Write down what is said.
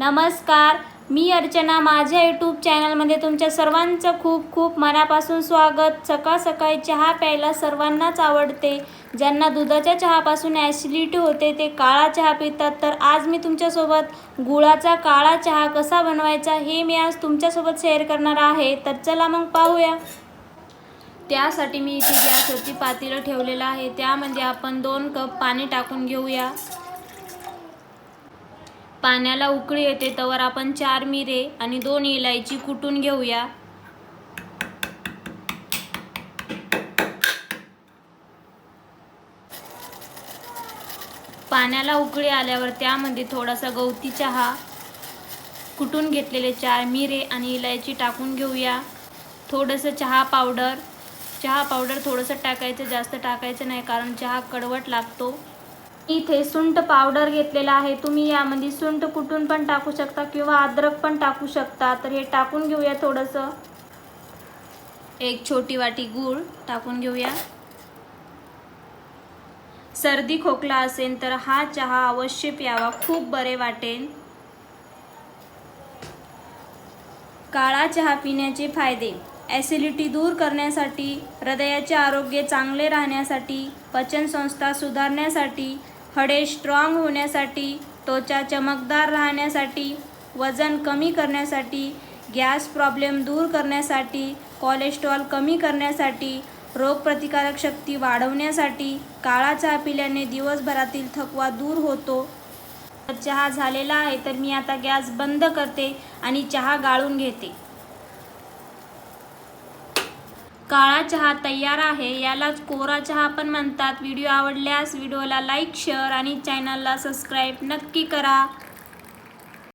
नमस्कार मी अर्चना. माझ्या यूट्यूब चॅनलमध्ये तुमच्या सर्वांचं खूप खूप मनापासून स्वागत. सकाळ सकाळी चहा प्यायला सर्वांनाच आवडते. ज्यांना दुधाच्या चहापासून ॲसिडिटी होते ते काळा चहा पितात. तर आज मी तुमच्यासोबत गुळाचा काळा चहा कसा बनवायचा हे मी आज तुमच्यासोबत शेअर करणार आहे. तर चला मग पाहूया. त्यासाठी मी इथे गॅसवरती पातेलं ठेवलेलं आहे. त्यामध्ये आपण दोन कप पाणी टाकून घेऊया. पाण्याला उकळी येते तवर आपण चार मिरे आणि दोन इलायची कुटून घेऊया. पाण्याला उकळी आल्यावर त्यामध्ये थोडासा गवती चहा कुटून घेतलेले चार मिरे आणि इलायची टाकून घेऊया. थोडंसं चहा पावडर चहा पावडर थोडंसं टाकायचं जास्त टाकायचं नाही कारण चहा कडवट लागतो. इथे सुंठ पावडर घेतलेला आहे. तुम्ही यामध्ये सुंठ कुटून पण टाकू शकता किंवा अद्रक पण टाकू शकता. तर हे टाकून घेऊया थोडंसं. एक छोटी वाटी गूळ टाकून घेऊया. सर्दी खोकला असेल तर हा चहा अवश्य प्यावा. खूप बरे वाटेल. काळा चहा पिण्याचे फायदे. ॲसिडिटी दूर करण्यासाठी हृदयाचे आरोग्य चांगले राहण्यासाठी पचनसंस्था सुधारण्यासाठी हडे स्ट्रॉंग होण्यासाठी त्वचा चमकदार राहण्यासाठी वजन कमी करण्यासाठी गॅस प्रॉब्लेम दूर करण्यासाठी कोलेस्ट्रॉल कमी करण्यासाठी रोगप्रतिकारक शक्ती वाढवण्यासाठी काळा चहा पिल्याने दिवसभरातील थकवा दूर होतो. चहा झालेला आहे तर मी आता गॅस बंद करते आणि चहा गाळून घेते. काळा चहा तयार आहे यालाच कोरा चहा पण म्हणतात. व्हिडिओ आवडल्यास व्हिडिओला लाईक शेअर आणि चॅनलला सबस्क्राईब नक्की करा.